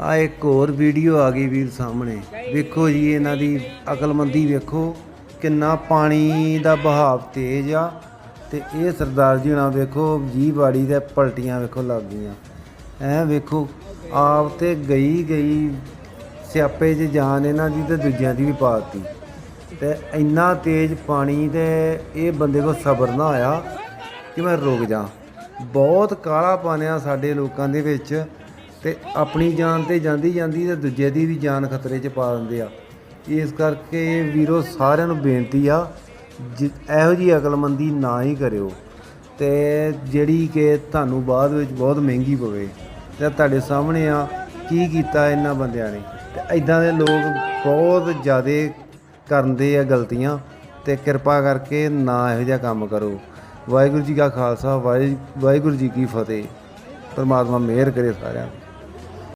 ਆ ਇੱਕ ਹੋਰ ਵੀਡੀਓ ਆ ਗਈ ਵੀਰ ਸਾਹਮਣੇ। ਵੇਖੋ ਜੀ, ਇਹਨਾਂ ਦੀ ਅਕਲਮੰਦੀ ਵੇਖੋ, ਕਿੰਨਾ ਪਾਣੀ ਦਾ ਬਹਾਵ ਤੇਜ਼ ਆ। ਤੇ ਇਹ ਸਰਦਾਰ ਜੀ ਹੁਣਾਂ ਵੇਖੋ ਜੀ ਬਾੜੀ ਦੇ ਪਲਟੀਆਂ ਵੇਖੋ ਲੱਗ ਗਈਆਂ। ਐ ਵੇਖੋ, ਆਪ ਤੇ ਗਈ ਗਈ ਸਿਆਪੇ 'ਚ ਜਾਨ ਇਹਨਾਂ ਦੀ ਤੇ ਦੂਜਿਆਂ ਦੀ ਵੀ ਪਾਤੀ ਤੇ ਇੰਨਾ ਤੇਜ਼ ਪਾਣੀ ਤੇ ਇਹ ਬੰਦੇ ਕੋ ਸਬਰ ਨਾ ਆਇਆ ਕਿ ਮੈਂ ਰੁਕ ਜਾ। ਬਹੁਤ ਕਾਲਾ ਪਾਣਿਆ ਸਾਡੇ ਲੋਕਾਂ ਦੇ ਵਿੱਚ। ਤੇ ਆਪਣੀ ਜਾਨ ਤੇ ਜਾਂਦੀ ਜਾਂਦੀ ਤੇ ਦੂਜੇ ਦੀ ਵੀ ਜਾਨ ਖਤਰੇ 'ਚ ਪਾ ਦਿੰਦੇ ਆ। ਇਸ ਕਰਕੇ ਵੀਰੋ ਸਾਰਿਆਂ ਨੂੰ ਬੇਨਤੀ ਆ, ਜਿ- ਇਹੋ ਜੀ ਅਕਲਮੰਦੀ ਨਾ ਹੀ ਕਰਿਓ ਤੇ ਜਿਹੜੀ ਕਿ ਤੁਹਾਨੂੰ ਬਾਅਦ ਵਿੱਚ ਬਹੁਤ ਮਹਿੰਗੀ ਪਵੇ। ਤੇ ਤੁਹਾਡੇ ਸਾਹਮਣੇ ਆ, ਕੀ ਕੀਤਾ ਇਹਨਾਂ ਬੰਦਿਆਂ ਨੇ? ਤੇ ਐਦਾਂ ਦੇ ਲੋਕ ਬਹੁਤ ਜ਼ਿਆਦਾ ਕਰਦੇ ਆ ਗਲਤੀਆਂ ਤੇ ਕਿਰਪਾ ਕਰਕੇ ਨਾ ਇਹੋ ਜਿਹਾ ਕੰਮ ਕਰੋ। ਵਾਹਿਗੁਰੂ ਜੀ ਕਾ ਖਾਲਸਾ, ਵਾਹਿ- ਵਾਹਿਗੁਰੂ ਜੀ ਕੀ ਫਤਿਹ। ਪਰਮਾਤਮਾ ਮਿਹਰ ਕਰੇ ਸਾਰਿਆਂ ਤੇ